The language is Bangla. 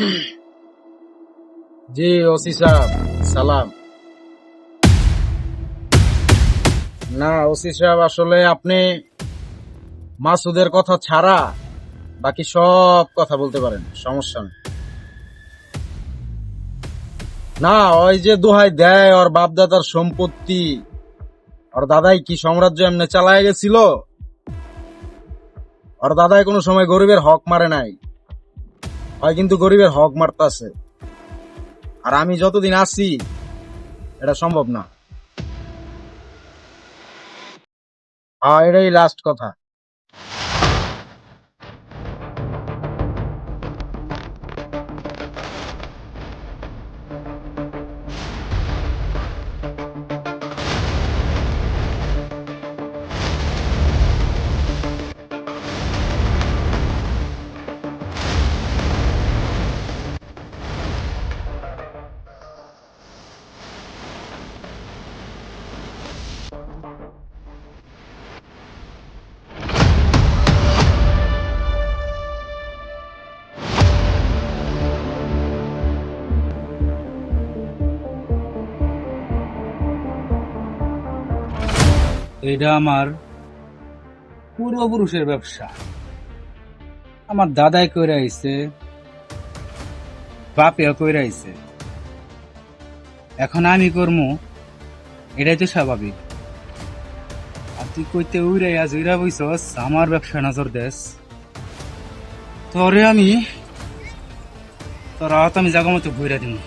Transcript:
জি, ওসি সাহেব, সালাম। না, ওসি সাহেব, আসলে আপনি মাসুদের কথা ছাড়া বাকি সব কথা বলতে পারেন, সমস্যা নেই। না, ওই যে দোহাই দেয়, ওর বাপদাদার সম্পত্তি, ওর দাদাই কি সাম্রাজ্য এমনি চালায় গেছিল? ওর দাদাই কোনো সময় গরিবের হক মারে নাই। হয় কিন্তু গরিবের হক মারতাছে। আর আমি যতদিন আছি, এটা সম্ভব না। হ্যাঁ এটাই লাস্ট কথা। এটা আমার পূর্বপুরুষের ব্যবসা। আমার দাদাই কইরা আইছে, বাপেও কইরা আইছে, এখন আমি করমু, এটাই তো স্বাভাবিক। আর তুই কইতে উইরাই আজ উইরা বইছস, আমার ব্যবসা নজর দেশ তোরে আমি, তোর আহত আমি জাগা মতো বইরা দিমু।